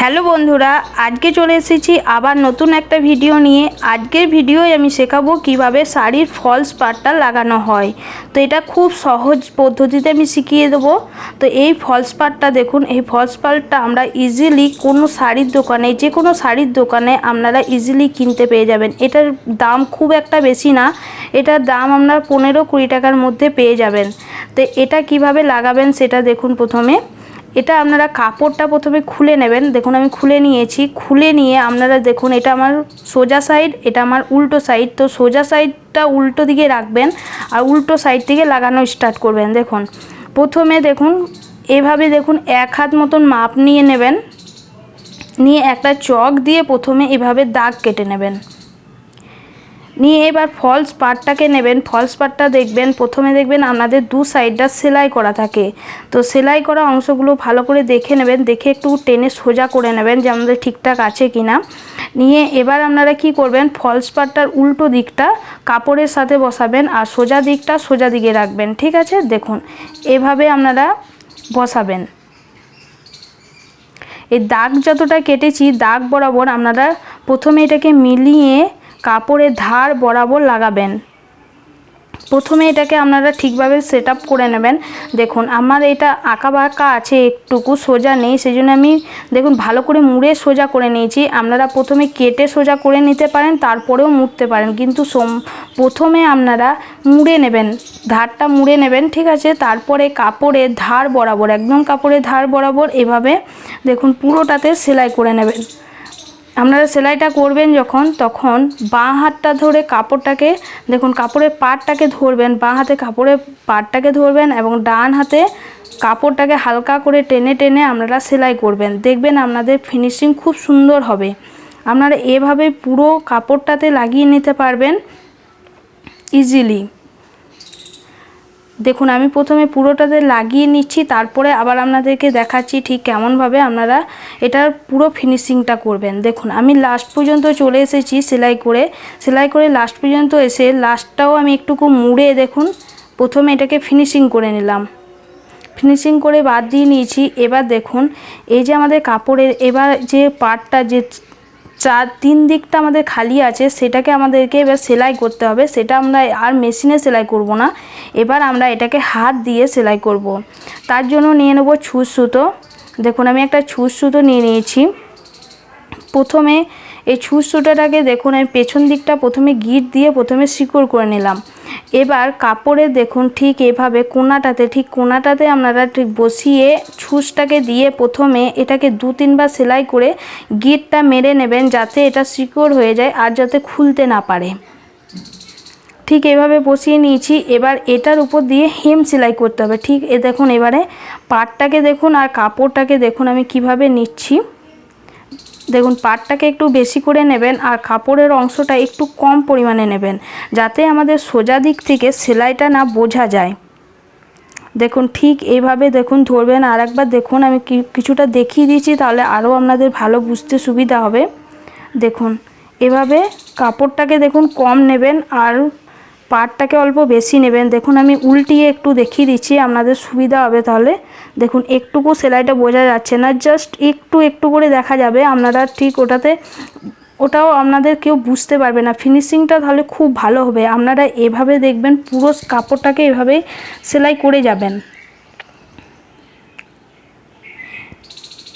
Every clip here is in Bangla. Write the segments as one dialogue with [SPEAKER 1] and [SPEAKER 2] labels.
[SPEAKER 1] হ্যালো বন্ধুরা, আজকে চলে এসেছি আবার নতুন একটা ভিডিও নিয়ে। আজকের ভিডিওয় আমি শেখাবো কীভাবে শাড়ির ফলস পার্টটা লাগানো হয়। তো এটা খুব সহজ পদ্ধতিতে আমি শিখিয়ে দেবো। তো এই ফলস পার্টটা দেখুন, এই ফলস পার্টটা আমরা ইজিলি কোনো শাড়ির দোকানে, যে কোনো শাড়ির দোকানে আপনারা ইজিলি কিনতে পেয়ে যাবেন। এটার দাম খুব একটা বেশি না, এটার দাম আপনার পনেরো কুড়ি টাকার মধ্যে পেয়ে যাবেন। তো এটা কীভাবে লাগাবেন সেটা দেখুন প্রথমে। এটা আপনারা কাপড়টা প্রথমে খুলে নেবেন। দেখুন, আমি খুলে নিয়েছি। খুলে নিয়ে আপনারা দেখুন, এটা আমার সোজা সাইড এটা আমার উল্টো সাইড তো সোজা সাইডটা উল্টো দিকে রাখবেন আর উল্টো সাইড থেকে লাগানো স্টার্ট করবেন। দেখুন, প্রথমে দেখুন, এভাবে দেখুন, এক হাত মতন মাপ নিয়ে নেবেন। নিয়ে একটা চক দিয়ে প্রথমে এভাবে দাগ কেটে নেবেন। নিয়ে এবার ফলস পার্টটাকে নেবেন। ফলস পার্টটা দেখবেন, প্রথমে দেখবেন আপনাদের দু সাইডটা সেলাই করা থাকে। তো সেলাই করা অংশগুলো ভালো করে দেখে নেবেন, দেখে একটু টেনে সোজা করে নেবেন যে আমাদের ঠিকঠাক আছে কি না নিয়ে এবার আপনারা কি করবেন ফলস পার্টটার উল্টো দিকটা কাপড়ের সাথে বসাবেন আর সোজা দিকটা সোজা দিকে রাখবেন, ঠিক আছে? দেখুন, এভাবে আপনারা বসাবেন। এই দাগ যতটা কেটেছি, দাগ বরাবর আপনারা প্রথমে এটাকে মিলিয়ে কাপড়ের ধার বরাবর লাগাবেন। প্রথমে এটাকে আপনারা ঠিকভাবে সেট করে নেবেন। দেখুন, আমার এটা আঁকা বাঁকা আছে, একটুকু সোজা নেই সেই জন্য আমি, দেখুন, ভালো করে মুড়ে সোজা করে নিয়েছি। আপনারা প্রথমে কেটে সোজা করে নিতে পারেন, তারপরেও মুড়তে পারেন। কিন্তু প্রথমে আপনারা মুড়ে নেবেন, ধারটা মুড়ে নেবেন, ঠিক আছে? তারপরে কাপড়ের ধার বরাবর, একদম কাপড়ের ধার বরাবর এভাবে, দেখুন, পুরোটাতে সেলাই করে নেবেন। আপনারা সেলাইটা করবেন যখন, তখন বাঁ হাতটা ধরে কাপড়টাকে, দেখুন কাপড়ের পাটটাকে ধরবেন, বাঁ হাতে কাপড়ের পাটটাকে ধরবেন এবং ডান হাতে কাপড়টাকে হালকা করে টেনে টেনে আপনারা সেলাই করবেন। দেখবেন আপনাদের ফিনিশিং খুব সুন্দর হবে। আপনারা এভাবে পুরো কাপড়টাতে লাগিয়ে নিতে পারবেন ইজিলি দেখুন, আমি প্রথমে পুরোটাতে লাগিয়ে নিচ্ছি, তারপরে আবার আপনাদেরকে দেখাচ্ছি ঠিক কেমনভাবে আপনারা এটার পুরো ফিনিশিংটা করবেন। দেখুন, আমি লাস্ট পর্যন্ত চলে এসেছি সেলাই করে। সেলাই করে লাস্ট পর্যন্ত এসে লাস্টটাও আমি একটুকু মুড়ে দেখুন, প্রথমে এটাকে ফিনিশিং করে নিলাম। ফিনিশিং করে বাদ দিয়ে নিয়েছি। এবার দেখুন, এই যে আমাদের কাপড়ের, এবার যে পার্টটা যে চার তিন দিকটা আমাদের খালি আছে, সেটাকে আমাদেরকে এবার সেলাই করতে হবে। সেটা আমরা আর মেশিনে সেলাই করব না। এবার আমরা এটাকে হাত দিয়ে সেলাই করব। তার জন্য নিয়ে নেব ছুঁচ সুতো। দেখুন, আমি একটা ছুঁচ সুতো নিয়ে নিয়েছি। প্রথমে এই ছুঁচ সুতোটাকে দেখুন, আমি পেছন দিকটা প্রথমে গিট দিয়ে প্রথমে শিকড় করে নিলাম। এবার কাপড়ে দেখুন ঠিক এভাবে কোনাটাতে, ঠিক কোনাটাতে আপনারা ঠিক বসিয়ে ছুঁচটাকে দিয়ে প্রথমে এটাকে দু তিনবার সেলাই করে গিটটা মেরে নেবেন যাতে এটা শিকড় হয়ে যায় আর যাতে খুলতে না পারে। ঠিক এভাবে বসিয়ে নিয়েছি। এবার এটার উপর দিয়ে হেম সেলাই করতে হবে। ঠিক এ দেখুন এবারে পাটটাকে দেখুন আর কাপড়টাকে দেখুন আমি কীভাবে নিচ্ছি। দেখুন, পাটটাকে একটু বেশি করে নেবেন আর কাপড়ের অংশটা একটু কম পরিমাণে নেবেন, যাতে আমাদের সোজা দিক থেকে সেলাইটা না বোঝা যায়। দেখুন, ঠিক এইভাবে দেখুন, ধরবেন। আর একবার দেখুন, আমি কিছুটা দেখিয়ে দিয়েছি, তাহলে আরও আপনাদের ভালো বুঝতে সুবিধা হবে। দেখুন, এভাবে কাপড়টাকে দেখুন, কম নেবেন আর পাটটাকে অল্প বেশি নেবেন। দেখুন, আমি উল্টিয়ে একটু দেখিয়ে দিচ্ছি, আপনাদের সুবিধা হবে তাহলে। দেখুন, একটুকু সেলাইটা বোঝা যাচ্ছে না, জাস্ট একটু একটু করে দেখা যাবে। আপনারা ঠিক ওটাতে, ওটাও আপনাদের কেউ বুঝতে পারবে না। ফিনিশিংটা তাহলে খুব ভালো হবে। আপনারা এভাবে দেখবেন, পুরো কাপড়টাকে এভাবেই সেলাই করে যাবেন।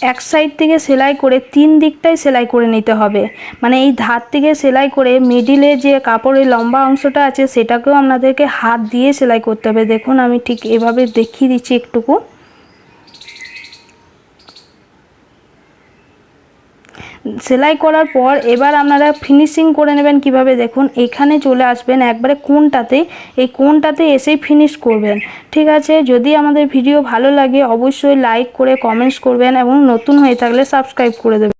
[SPEAKER 1] এক সাইড থেকে সেলাই করে তিন দিকটাই সেলাই করে নিতে হবে। মানে এই ধার থেকে সেলাই করে মিডিলে যে কাপড়ের লম্বা অংশটা আছে, সেটাকেও আপনাদেরকে হাত দিয়ে সেলাই করতে হবে। দেখুন, আমি ঠিক এভাবে দেখিয়ে দিচ্ছি একটুকু। সেলাই করার পর এবার আপনারা ফিনিশিং করে নেবেন কীভাবে? দেখুন, এখানে চলে আসবেন একবারে কোনটাতে? এই কোনটাতে এসেই ফিনিশ করবেন। ঠিক আছে? যদি আমাদের ভিডিও ভালো লাগে, অবশ্যই লাইক করে কমেন্টস করবেন এবং নতুন হয়ে থাকলে সাবস্ক্রাইব করে দেবেন।